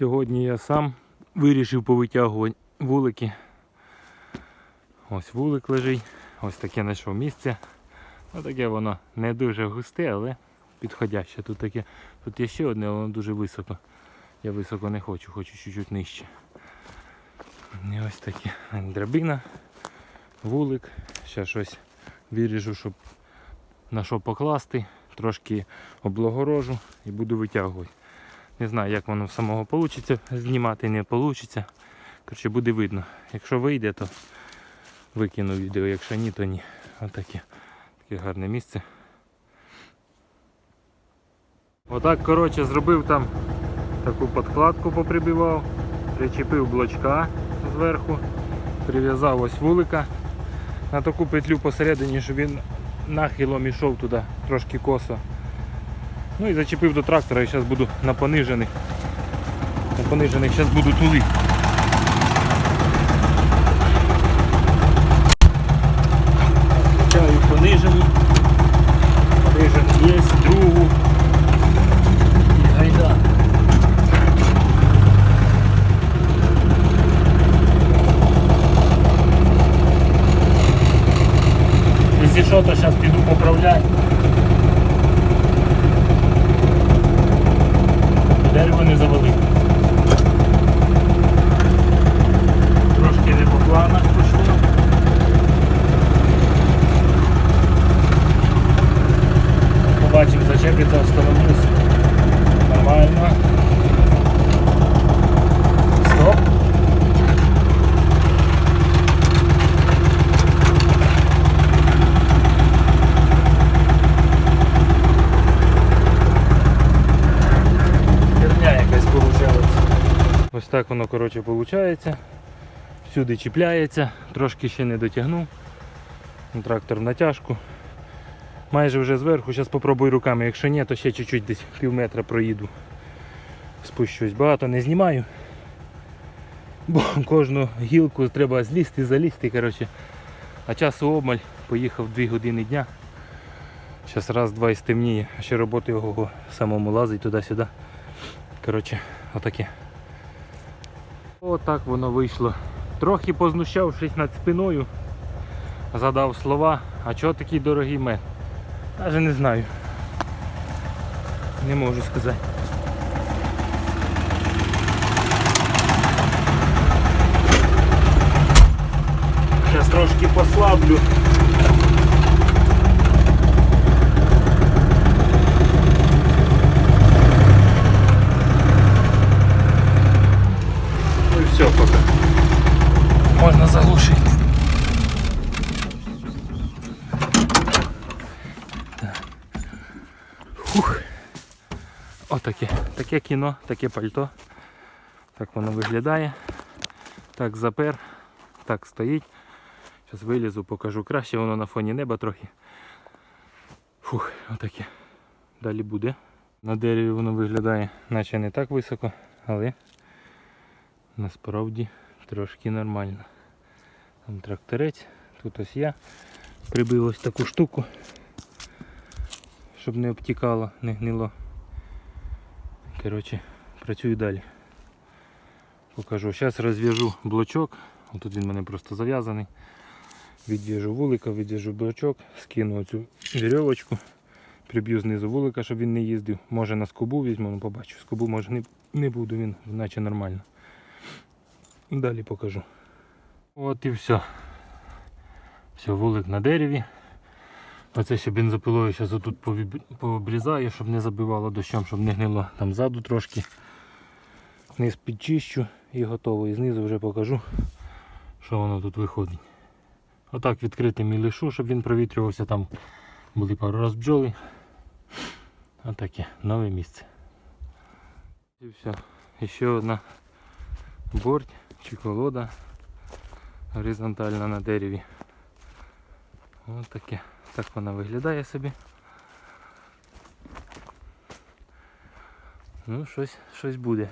Сьогодні я сам вирішив повитягувати вулики. Ось вулик лежить, ось таке знайшов місце. Ну таке воно не дуже густе, але підходяще. Тут таке, тут є ще одне, але воно дуже високо. Я високо не хочу, хочу чуть-чуть нижче. І ось таке драбина, вулик. Ще щось виріжу, щоб на що покласти, трошки облагорожу і буду витягувати. Не знаю, як воно самого вийде знімати, не вийде. Коротше, буде видно. Якщо вийде, то викину відео, якщо ні, то ні. Отаке. Таке гарне місце. Отак, коротше, зробив там таку подкладку поприбивав, причепив блочка зверху, прив'язав ось вулика на таку петлю посередині, щоб він нахилом ішов туди трошки косо. Ну і зачепив до трактора і зараз буду на понижених. На понижених зараз буду тулити. Включаю понижені. Понижений є, другу. І гайда. Якщо що, то зараз піду поправляю. Дерево не завалив. Трошки не по планах пішло. Побачимо, зачепиться, встановлюсь. Нормально. Ось так воно коротше виходить. Всюди чіпляється, трошки ще не дотягнув. Трактор в натяжку. Майже вже зверху, зараз спробую руками, якщо ні, то ще чуть-чуть десь пів метра проїду. Спущусь, багато не знімаю. Бо кожну гілку треба злізти, залізти. коротше. А часу обмаль, поїхав 2 години дня. Зараз раз-два і стемніє, а ще роботи ого самому лазить туди-сюди. Коротше, отаке. Отак воно вийшло. Трохи познущавшись над спиною, задав слова, а чого такий дорогий мед? Навіть не знаю. Не можу сказати. Зараз трошки послаблю. Ну і все поки. Можна заглушити. Фух. Отаке. Таке кіно, таке пальто. Так воно виглядає. Так запер, так стоїть. Зараз вилізу, покажу краще, воно на фоні неба трохи. Фух, отаке. Далі буде. На дереві воно виглядає, наче не так високо, але насправді трошки нормально. Там тракторець, тут ось я прибив ось таку штуку, щоб не обтікало, не гнило. Коротше, працюю далі. Покажу. Зараз розв'яжу блочок. Тут він в мене просто зав'язаний. Відв'яжу вулика, відв'яжу блочок, скину оцю вірьовочку, приб'ю знизу вулика, щоб він не їздив. Може на скобу візьму, ну побачу. Скобу може не, не буду, він наче нормально. Далі покажу. От і все. Все, вулик на дереві. Оце ще бензопилою зараз отут пообрізаю, щоб не забивало дощом, щоб не гнило там ззаду трошки. Низ підчищу і готово. І знизу вже покажу, що воно тут виходить. Отак відкритим і лишу, щоб він провітрювався. Там були пару раз бджоли. Отаке, нове місце. І все. І ще одна борть чи колода горизонтальна на дереві. Ось таке. Так вона виглядає собі. Ну, щось, щось буде.